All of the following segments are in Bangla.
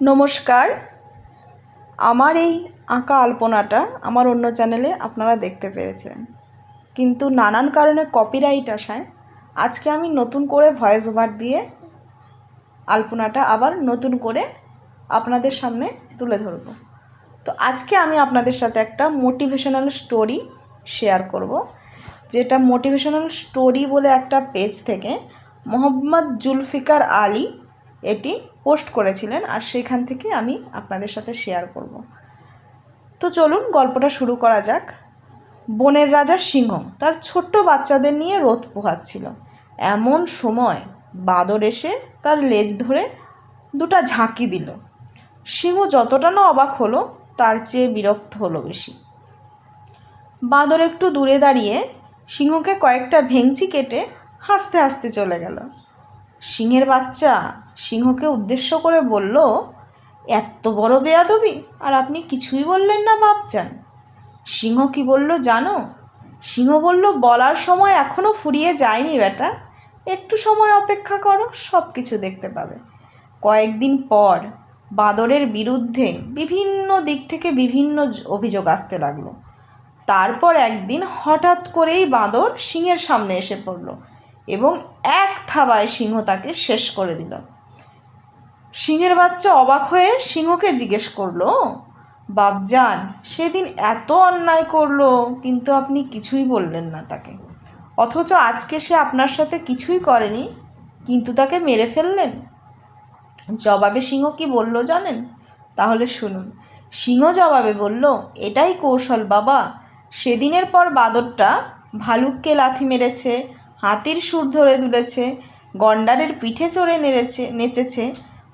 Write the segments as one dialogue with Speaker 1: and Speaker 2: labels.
Speaker 1: নমস্কার। আমার এই আঁকা আলপনাটা আমার অন্য চ্যানেলে আপনারা দেখতে পেরেছিলেন। কিন্তু নানান কারণে কপিরাইট আসায় আজকে আমি নতুন করে ভয়েস ওভার দিয়ে আলপনাটা আবার নতুন করে আপনাদের সামনে তুলে ধরব। তো আজকে আমি আপনাদের সাথে একটা মোটিভেশনাল স্টোরি শেয়ার করব। যেটা মোটিভেশনাল স্টোরি বলে একটা পেজ থেকে মোহাম্মদ জুলফিকার আলী এটি পোস্ট করেছিলেন আর সেখান থেকে আমি আপনাদের সাথে শেয়ার করব। তো চলুন গল্পটা শুরু করা যাক। বনের রাজা সিংহ তার ছোট্ট বাচ্চাদের নিয়ে রোদ পোহাচ্ছিল। এমন সময় বাদর এসে তার লেজ ধরে দুটা ঝাঁকি দিল। সিংহ যতটা না অবাক হলো, তার চেয়ে বিরক্ত হলো বেশি। বাঁদর একটু দূরে দাঁড়িয়ে সিংহকে কয়েকটা ভেংচি কেটে হাসতে হাসতে চলে গেল। সিংহের বাচ্চা সিংহকে উদ্দেশ্য করে বলল, এত বড় বেয়াদবি? আর আপনি কিছুই বললেন না বাপচান সিংহ কি বলল জানো? সিংহ বলল, বলার সময় এখনও ফুরিয়ে যায়নি বেটা। একটু সময় অপেক্ষা করো সব কিছু দেখতে পাবে। কয়েকদিন পর বাদরের বিরুদ্ধে বিভিন্ন দিক থেকে বিভিন্ন অভিযোগ আসতে লাগল। তারপর একদিন হঠাৎ করেই বাঁদর সিংহের সামনে এসে পড়ল এবং এক থাবায় সিংহ তাকে শেষ করে দিল। সিংহের বাচ্চা অবাক হয়ে সিংহকে জিজ্ঞেস করল, বাপজান, সেদিন এত অন্যায় করল, কিন্তু আপনি কিছুই বললেন না তাকে। অথচ আজকে সে আপনার সাথে কিছুই করেনি, কিন্তু তাকে মেরে ফেললেন। জবাবে সিংহ কি বলল জানেন? তাহলে শুনুন, সিংহ জবাবে বলল, এটাই কৌশল বাবা। সেদিনের পর বাদরটা ভালুককে লাথি মেরেছে, হাতির সুর ধরে দুলেছে, গন্ডারের পিঠে চড়ে নেড়েছে, নেচেছে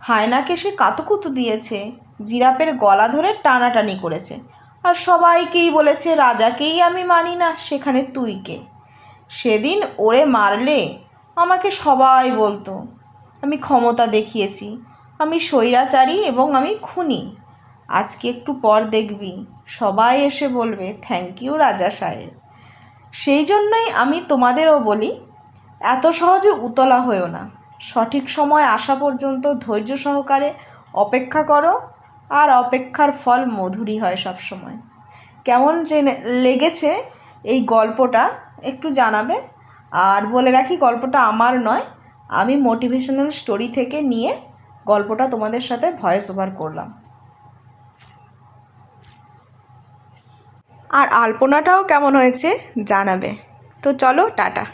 Speaker 1: হায়নাকে সে কাতুকুতু দিয়েছে জিরাপের গলা ধরে টানাটানি করেছে। আর সবাইকেই বলেছে, রাজাকেই আমি মানি না, সেখানে তুই কে? সেদিন ওরে মারলে আমাকে সবাই বলতো, আমি ক্ষমতা দেখিয়েছি, আমি স্বৈরাচারী এবং আমি খুনি। আজকে একটু পর দেখবি, সবাই এসে বলবে, থ্যাংক ইউ রাজা সাহেব। সেই জন্যই আমি তোমাদেরও বলি, এত সহজে উতলা হয়েও না। সঠিক সময় আসা পর্যন্ত ধৈর্য সহকারে অপেক্ষা করো, আর অপেক্ষার ফল মধুরই হয় সব সময় কেমন যে লেগেছে এই গল্পটা একটু জানাবে। আর বলে রাখি, গল্পটা আমার নয়, আমি মোটিভেশনাল স্টোরি থেকে নিয়ে গল্পটা তোমাদের সাথে ভয়েস ওভার করলাম। আর আলপনাটাও কেমন হয়েছে জানাবে। তো চলো, টাটা।